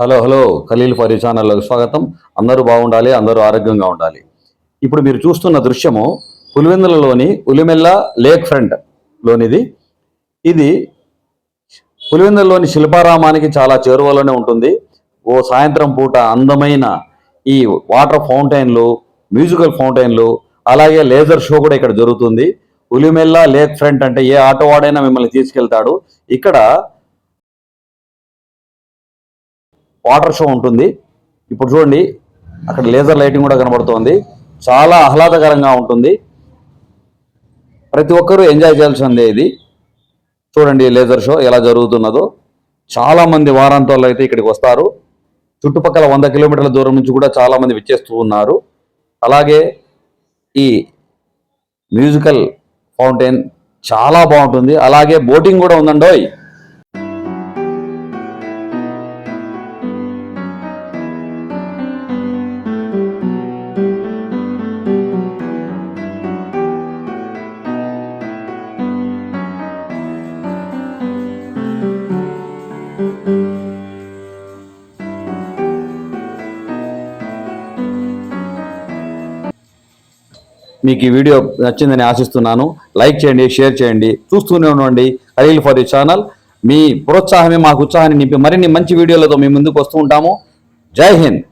Hello hello Khaleel ఫరీ ఛానల్లోకి స్వాగతం. అందరూ బాగుండాలి అందరూ ఆరోగ్యంగా ఉండాలి. ఇప్పుడు మీరు చూస్తున్న దృశ్యము పులివెందులలోని ఉలిమెల్ల లేక్ ఫ్రంట్ లోనిది. ఇది పులివెందులలోని శిల్పారామానికి చాలా చేరువలోనే ఉంటుంది. ఓ సాయంత్రం పూట అందమైన ఈ వాటర్ ఫౌంటైన్లు మ్యూజికల్ ఫౌంటైన్లు అలాగే లేజర్ షో కూడా ఇక్కడ జరుగుతుంది. ఉలిమెల్ల లేక్ ఫ్రంట్ అంటే ఏ ఆటో వాడైనా మిమ్మల్ని తీసుకెళ్తాడు. ఇక్కడ వాటర్ షో ఉంటుంది. ఇప్పుడు చూడండి అక్కడ లేజర్ లైటింగ్ కూడా కనబడుతోంది. చాలా ఆహ్లాదకరంగా ఉంటుంది. ప్రతి ఒక్కరూ ఎంజాయ్ చేయాల్సిందే ఇది. చూడండి లేజర్ షో ఎలా జరుగుతున్నదో. చాలామంది వారాంతాల్లో అయితే ఇక్కడికి వస్తారు. చుట్టుపక్కల వంద కిలోమీటర్ల దూరం నుంచి కూడా చాలామంది విచ్చేస్తూ ఉన్నారు. అలాగే ఈ మ్యూజికల్ ఫౌంటైన్ చాలా బాగుంటుంది. అలాగే బోటింగ్ కూడా ఉందండోయ్. మీకు ఈ వీడియో నచ్చిందని ఆశిస్తున్నాను. లైక్ చేయండి షేర్ చేయండి. చూస్తూనే ఉండండి. Khalil for you channel. మీ ప్రోత్సాహమే మాకు ఉత్సాహాన్ని నింపి మరిన్ని మంచి వీడియోలతో మేము ముందుకు వస్తూ ఉంటాము. జై హింద్.